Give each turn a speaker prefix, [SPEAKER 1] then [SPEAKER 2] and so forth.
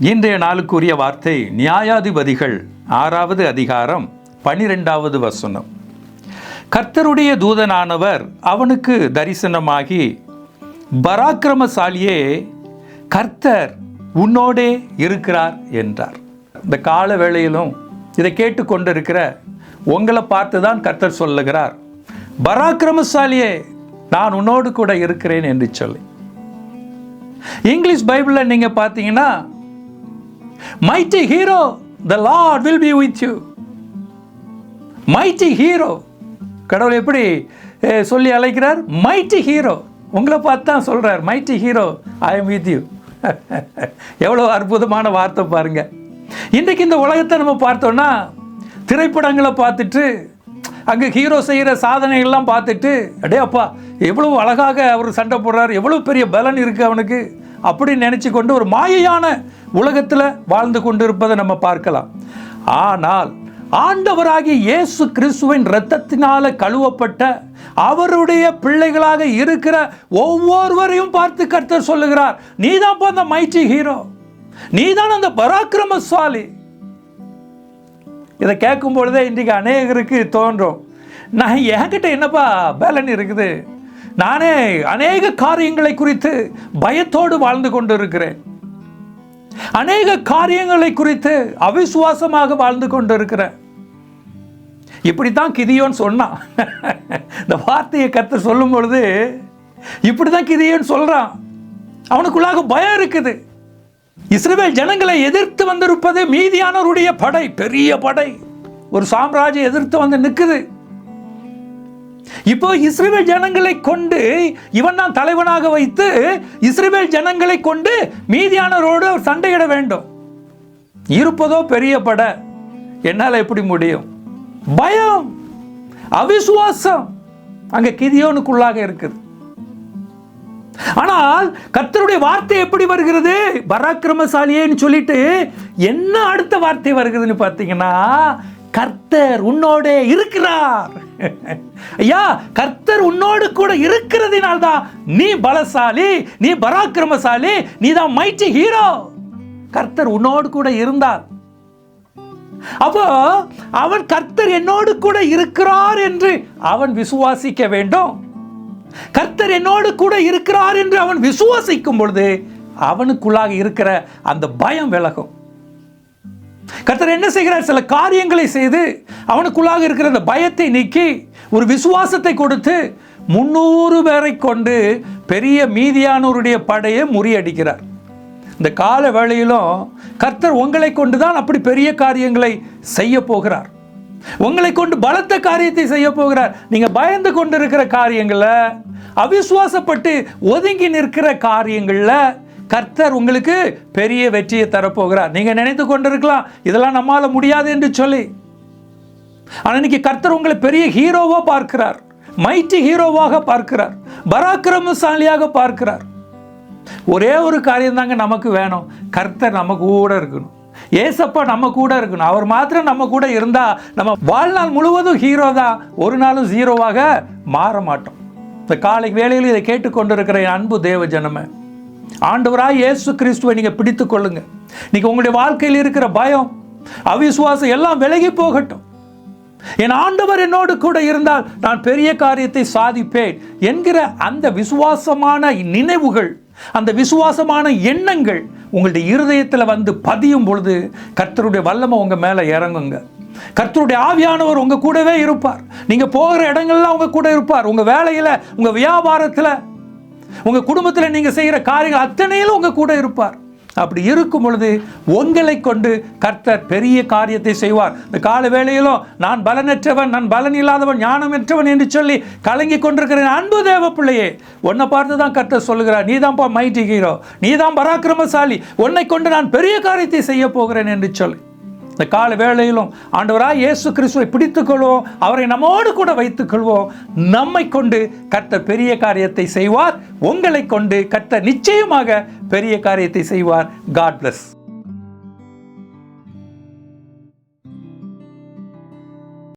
[SPEAKER 1] இன்றைய நாளுக்குரிய வார்த்தை நியாயாதிபதிகள் ஆறாவது அதிகாரம் பனிரெண்டாவது வசனம். கர்த்தருடைய தூதனானவர் அவனுக்கு தரிசனமாகி பராக்கிரமசாலியே கர்த்தர் உன்னோடே இருக்கிறார் என்றார். இந்த கால வேளையிலும் இதை கேட்டுக்கொண்டிருக்கிற உங்களை பார்த்து தான் கர்த்தர் சொல்லுகிறார். பராக்கிரமசாலியே நான் உன்னோடு கூட இருக்கிறேன் என்று சொல்லி. இங்கிலீஷ் பைபிளில் நீங்கள் பார்த்தீங்கன்னா mighty hero the Lord will be with you mighty hero கடவுள் எப்படி சொல்லி அழைக்கிறார்? மைட்டி ஹீரோ உங்களை பார்த்து தான் சொல்கிறார் mighty hero I am with you எவ்வளோ அற்புதமான வார்த்தை பாருங்க. இன்றைக்கு இந்த உலகத்தை நம்ம பார்த்தோன்னா திரைப்படங்களை பார்த்துட்டு அங்கே ஹீரோ செய்கிற சாதனைகள்லாம் பார்த்துட்டு அடே அப்பா எவ்வளோ அழகாக அவர் சண்டை போடுறார் எவ்வளோ பெரிய பலன் இருக்குது அவனுக்கு. அப்படின்னு நினச்சி கொண்டு ஒரு மாயையான உலகத்தில் வாழ்ந்து கொண்டிருப்பதை நம்ம பார்க்கலாம். ஆனால் ஆண்டவராகிய இயேசு கிறிஸ்துவின் இரத்தத்தினால கழுவப்பட்ட அவருடைய பிள்ளைகளாக இருக்கிற ஒவ்வொருவரையும் பார்த்து கர்த்தர் சொல்லுகிறார் நீதான் அந்த மைச்சி ஹீரோ நீதான் அந்த பராக்கிரமசாலி. இதை கேட்கும் பொழுதே இன்றைக்கு அநேகருக்கு தோன்றும். நான் என்கிட்ட என்னப்பா பேலன் இருக்குது? நானே அநேக காரியங்களை குறித்து பயத்தோடு வாழ்ந்து கொண்டு இருக்கிறேன் அநேக காரியங்களை குறித்து அவிசுவாசமாக வாழ்ந்து கொண்டு இருக்கிறேன் இப்படித்தான் கிதியோன்னு சொன்னான் இந்த வார்த்தையை கற்று சொல்லும் பொழுது இப்படிதான் கிதியோன்னு சொல்றான். அவனுக்குள்ளாக பயம் இருக்குது. இஸ்ரேல் ஜனங்களை எதிர்த்து வந்திருப்பது மீதியானவருடைய படை பெரிய படை. ஒரு சாம்ராஜ்யம் எதிர்த்து வந்து நிற்குது இப்போ இஸ்ரேல் ஜனங்களை கொண்டு இவன் தான் தலைவனாக வைத்து இஸ்ரேல் ஜனங்களை கொண்டு மீதியானவரோடு அவர் சண்டையிட வேண்டும். இருப்பதோ பெரிய பட. என்னால் எப்படி முடியும்? பயம். அவிசுவாசம். அங்க கிதியோனுக்குள்ளாக இருக்குது. ஆனால் கர்த்தருடைய வார்த்தை எப்படி வருகிறது? பராக்கிரமசாலியேன்னு சொல்லிட்டு என்ன அடுத்த வார்த்தை வருகிறதுன்னு பார்த்தீங்கன்னா கர்த்தர் உன்னோட இருக்கிறார். ஐயா கர்த்தர் உன்னோடு கூட இருக்கிறதினால்தான் நீ பலசாலி நீ பராக்கிரமசாலி நீ தான் மைட்டி ஹீரோ கர்த்தர் உன்னோடு கூட இருந்தார். அப்போ அவன் கர்த்தர் என்னோடு கூட இருக்கிறார் என்று அவன் விசுவாசிக்க வேண்டும். கர்த்தர் என்னோடு கூட இருக்கிறார் என்று அவன் விசுவாசிக்கும் பொழுது அவனுக்குள்ளாக இருக்கிற அந்த பயம் விலகும். கர்த்தர் என்ன செய்கிறார்? சில காரியங்களை செய்து அவனுக்குள்ளாக இருக்கிற அந்த பயத்தை நீக்கி ஒரு விசுவாசத்தை கொடுத்து முன்னூறு பேரை கொண்டு பெரிய மீதியானோருடைய படையை முறியடிக்கிறார். இந்த கால வேளையிலும் கர்த்தர் உங்களை கொண்டு தான் அப்படி பெரிய காரியங்களை செய்ய போகிறார். உங்களை கொண்டு பலத்த காரியத்தை செய்ய போகிறார். நீங்க பயந்து கொண்டு இருக்கிற காரியங்களை அவிசுவாசப்பட்டு ஒதுங்கி நிற்கிற காரியங்களில் கர்த்தர் உங்களுக்கு பெரிய வெற்றியை தரப்போகிறார். நீங்கள் நினைத்து கொண்டிருக்கலாம் இதெல்லாம் நம்மால் முடியாது என்று சொல்லி. ஆனால் இன்னைக்கு கர்த்தர் உங்களை பெரிய ஹீரோவாக பார்க்கிறார். மைட்டி ஹீரோவாக பார்க்கிறார். பராக்கிரமசாலியாக பார்க்கிறார். ஒரே ஒரு காரியம் தாங்க நமக்கு வேணும். கர்த்தர் நம்ம கூட இருக்கணும். ஏசப்பா நம்ம கூட இருக்கணும். அவர் மாத்திரம் நம்ம கூட இருந்தா நம்ம வாழ்நாள் முழுவதும் ஹீரோ தான். ஒரு நாளும் ஜீரோவாக மாற மாட்டோம். இந்த காலை வேளையில் இதை கேட்டுக்கொண்டிருக்கிற என் அன்பு தேவ ஜனமே ஆண்டவராக இயேசு கிறிஸ்துவை நீங்க பிடித்து கொள்ளுங்க. நீங்கள் உங்களுடைய வாழ்க்கையில் இருக்கிற பயம் அவிசுவாசம் எல்லாம் விலகி போகட்டும். என் ஆண்டவர் என்னோடு கூட இருந்தால் நான் பெரிய காரியத்தை சாதிப்பேன் என்கிற அந்த விசுவாசமான நினைவுகள் அந்த விசுவாசமான எண்ணங்கள் உங்களுடைய இருதயத்தில் வந்து பதியும் பொழுது கர்த்தருடைய வல்லமை உங்க மேலே இறங்குங்க. கர்த்தருடைய ஆவியானவர் உங்க கூடவே இருப்பார். நீங்க போகிற இடங்கள்லாம் உங்க கூட இருப்பார். உங்க வேலையில உங்க வியாபாரத்தில் உங்கள் குடும்பத்தில் நீங்கள் செய்கிற காரியங்கள் அத்தனையிலும் உங்கள் கூட இருப்பார். அப்படி இருக்கும் பொழுது உங்களை கொண்டு கர்த்தர் பெரிய காரியத்தை செய்வார். இந்த கால வேளையிலும் நான் பலனற்றவன் நான் பலன் இல்லாதவன் ஞானமற்றவன் என்று சொல்லி கலங்கி கொண்டிருக்கிறேன் அன்பு தேவ பிள்ளையே உன்னை பார்த்து தான் கர்த்தர் சொல்லுகிறார். நீதான்ப்பா மைட்டி ஹீரோ நீதான் பராக்கிரமசாலி. உன்னை கொண்டு நான் பெரிய காரியத்தை செய்ய போகிறேன் என்று சொல்லி. இந்த கால வேளையிலும் ஆண்டவராக இயேசு கிறிஸ்துவை பிடித்துக்கொள்வோம். அவரை நம்மோடு கூட வைத்துக் கொள்வோம் நம்மை கொண்டு கர்த்தர் பெரிய காரியத்தை செய்வார். உங்களை கொண்டு கத்த நிச்சயமாக பெரிய காரியத்தை செய்வார். God plus